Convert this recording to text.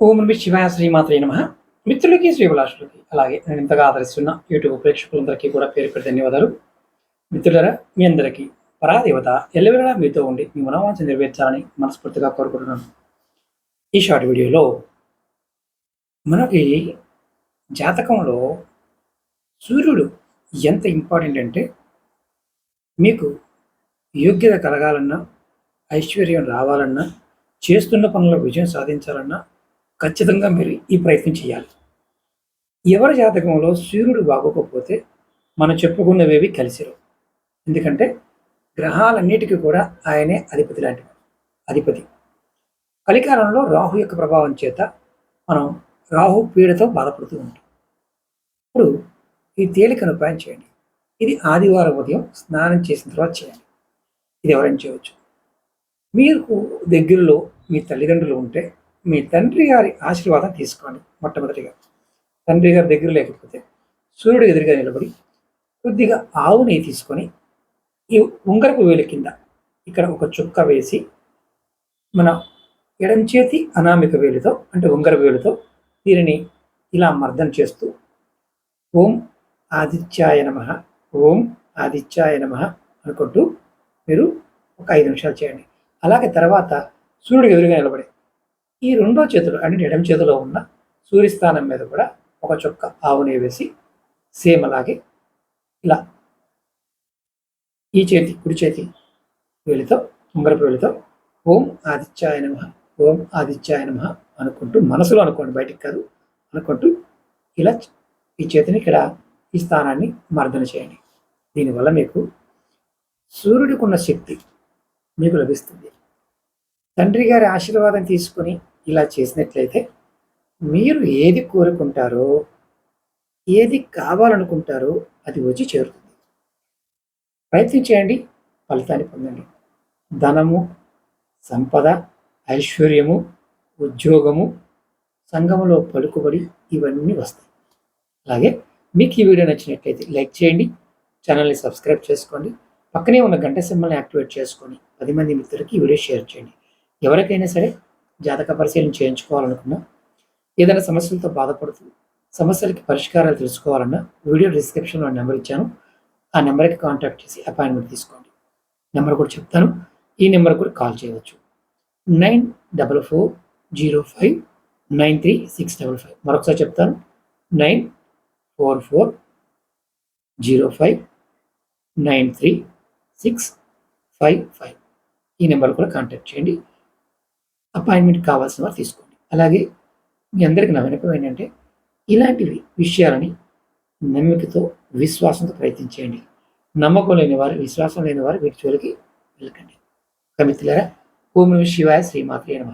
ఓం Nami శివాయ శ్రీమాత్రే నమ. మిత్రులకి శ్రీభిలాషులకి అలాగే నేను ఇంతగా ఆదరిస్తున్న యూట్యూబ్ ప్రేక్షకులందరికీ కూడా పేరు పెట్టి ధన్యవాదాలు. మిత్రులరా మీ అందరికీ పరాదేవత ఎల్లవేళలా మీతో ఉండి మీ మనోవాంఛ నెరవేర్చాలని మనస్ఫూర్తిగా కోరుకుంటున్నాను. ఈ షార్ట్ వీడియోలో మనకి జాతకంలో సూర్యుడు ఎంత ఇంపార్టెంట్ అంటే మీకు యోగ్యత కలగాలన్నా ఐశ్వర్యం రావాలన్నా చేస్తున్న పనుల విజయం సాధించాలన్నా ఖచ్చితంగా మీరు ఈ ప్రయత్నం చేయాలి. ఎవరి జాతకంలో సూర్యుడు బాగోకపోతే మనం చెప్పుకున్నవేవి కలిసిరు ఎందుకంటే గ్రహాలన్నిటికీ కూడా ఆయనే అధిపతి లాంటివి అధిపతి. కలికాలంలో రాహు యొక్క ప్రభావం చేత మనం రాహు పీడతో బాధపడుతూ ఉంటాం. ఇప్పుడు ఈ తేలికను ఉపాయం చేయండి. ఇది ఆదివారం ఉదయం స్నానం చేసిన తర్వాత చేయండి. ఇది ఎవరైనా చేయవచ్చు. మీకు దగ్గరలో మీ తల్లిదండ్రులు ఉంటే మీ తండ్రి గారి ఆశీర్వాదం తీసుకోండి మొట్టమొదటిగా. తండ్రి గారి దగ్గర లేకపోతే సూర్యుడు ఎదురుగా నిలబడి కొద్దిగా ఆవు నెయ్యి తీసుకొని ఈ ఉంగరపు వేలు కింద ఇక్కడ ఒక చుక్క వేసి మన ఎడం చేతి అనామిక వేలుతో అంటే ఉంగర వేలుతో దీనిని ఇలా మర్దం చేస్తూ ఓం ఆదిత్యాయ నమ ఓం ఆదిత్యాయ నమ అనుకుంటూ మీరు ఒక ఐదు నిమిషాలు చేయండి. అలాగే తర్వాత సూర్యుడికి ఎదురుగా నిలబడి ఈ రెండో చేతులు అంటే ఎడమ చేతిలో ఉన్న సూర్యస్థానం మీద కూడా ఒక చుక్క ఆవునే వేసి సేమ్ అలాగే ఇలా ఈ చేతి కుడి చేతి వేలితో ఉంగరపు వేలితో ఓం ఆదిత్యాయ నమ ఓం ఆదిత్యాయ నమ అనుకుంటూ మనసులో అనుకోండి బయటికి కాదు అనుకుంటూ ఇలా ఈ చేతిని ఇక్కడ ఈ స్థానాన్ని మర్దన చేయండి. దీనివల్ల మీకు సూర్యుడికి ఉన్న శక్తి మీకు లభిస్తుంది. తండ్రి గారి ఆశీర్వాదం తీసుకొని ఇలా చేసినట్లయితే మీరు ఏది కోరుకుంటారో ఏది కావాలనుకుంటారో అది వచ్చి చేరుతుంది. ప్రయత్నం చేయండి ఫలితాన్ని పొందండి. ధనము సంపద ఐశ్వర్యము ఉద్యోగము సంఘములో పలుకుబడి ఇవన్నీ వస్తాయి. అలాగే మీకు ఈ వీడియో నచ్చినట్లయితే లైక్ చేయండి ఛానల్ని సబ్స్క్రైబ్ చేసుకోండి పక్కనే ఉన్న గంట సింబల్ని యాక్టివేట్ చేసుకొని పది మంది మిత్రులకి ఈ వీడియో షేర్ చేయండి. ఎవరికైనా సరే జాతక పరిశీలన చేయించుకోవాలనుకున్నా ఏదైనా సమస్యలతో బాధపడుతూ సమస్యలకి పరిష్కారాలు తెలుసుకోవాలన్నా వీడియో డిస్క్రిప్షన్లో నెంబర్ ఇచ్చాను. ఆ నెంబర్కి కాంటాక్ట్ చేసి అపాయింట్మెంట్ తీసుకోండి. నెంబర్ కూడా చెప్తాను. ఈ నెంబర్ కూడా కాల్ చేయవచ్చు. Nine double four zero five nine three six double five. మరొకసారి చెప్తాను. Nine four four zero five nine three six five five. ఈ నెంబర్ కూడా కాంటాక్ట్ చేయండి. అపాయింట్మెంట్ కావాల్సిన వారు తీసుకోండి. అలాగే మీ అందరికి నా వినపం ఏంటంటే ఇలాంటివి విషయాలని నమ్మికతో విశ్వాసంతో ప్రయత్నించేయండి నమ్మకం లేని వారు విశ్వాసం లేని వారు వీటి జోలికి వెళ్ళకండి. కమిత్రులారా ఓం శివాయ శ్రీమాత్రే నమ.